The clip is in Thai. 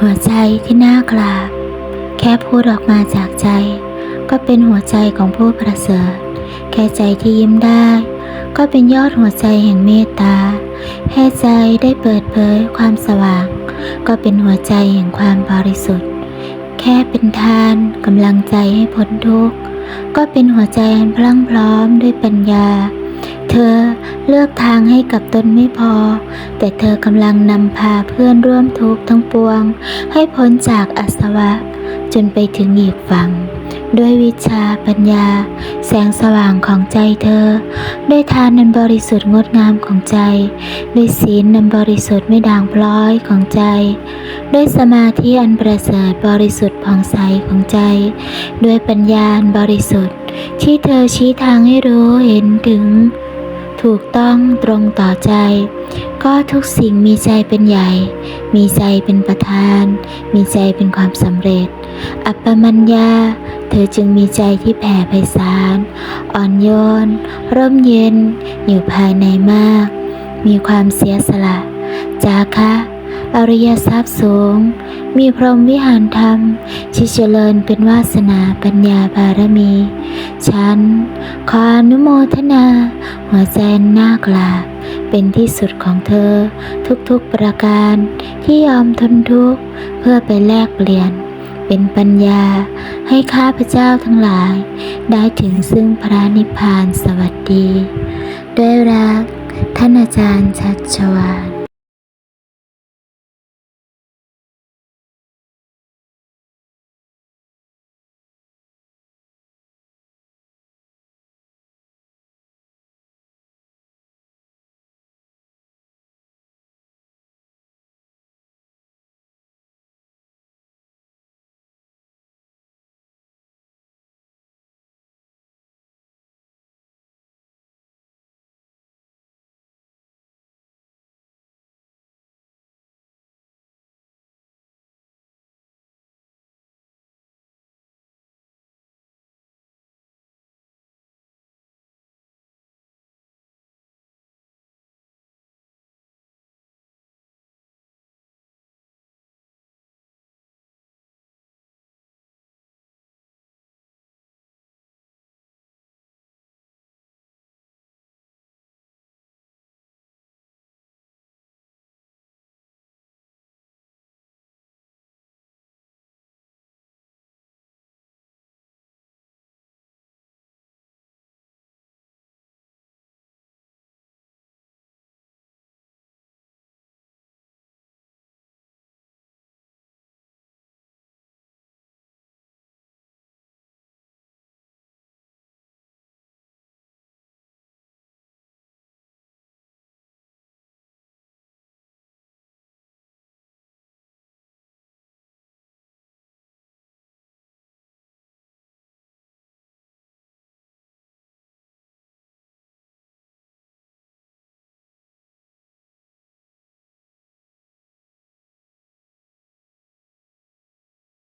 หัวใจที่น่ากราบ แค่พูดออกมาจากใจ ก็เป็นหัวใจของผู้ประเสริฐ แค่ใจที่ยิ้มได้ ก็เป็นยอดหัวใจแห่งเมตตาแค่ใจได้เปิดเผยความสว่าง ก็เป็นหัวใจแห่งความบริสุทธิ์ แค่เป็นทานกำลังใจให้พ้นทุกข์ก็เป็นหัวใจอันพลั่งพร้อมด้วยปัญญา เธอเลือกทางให้กับตนไม่พอ แต่เธอกำลังนำพาเพื่อนร่วมทุกข์ทั้งปวง ให้พ้นจากอาสวะ จนไปถึงอีกฝั่ง ด้วยวิชาปัญญา แสงสว่างของใจเธอ ด้วยทานนันบริสุทธิ์งดงามของใจ ด้วยศีลนันบริสุทธิ์ไม่ด่างพร้อยของใจ ด้วยสมาธิอันประเสริฐบริสุทธิ์ผ่องใสของใจ ด้วยปัญญาอันบริสุทธิ์ที่เธอชี้ทางให้รู้เห็นถึง ถูกต้องตรงต่อใจ ก็ทุกสิ่งมีใจเป็นใหญ่ มีใจเป็นประธาน มีใจเป็นความสำเร็จ อัปปมัญญา เธอจึงมีใจที่แผ่ไพศาล อ่อนโยน ร่มเย็น อยู่ภายในมาก มีความเสียสละ จาคะอริยทรัพย์สูง มีพรหมวิหารธรรม ที่เจริญเป็นวาสนาปัญญาบารมี ฉัน ขออนุโมทนา หัวแจน่ากลาบเป็นที่สุดของเธอ ทุกๆประการที่ยอมทนทุกข์เพื่อไปแลกเปลี่ยน เป็นปัญญาให้ข้าพเจ้าทั้งหลาย ได้ถึงซึ่งพระนิพพานสวัสดี ด้วยรัก ท่านอาจารย์ชัดชวาน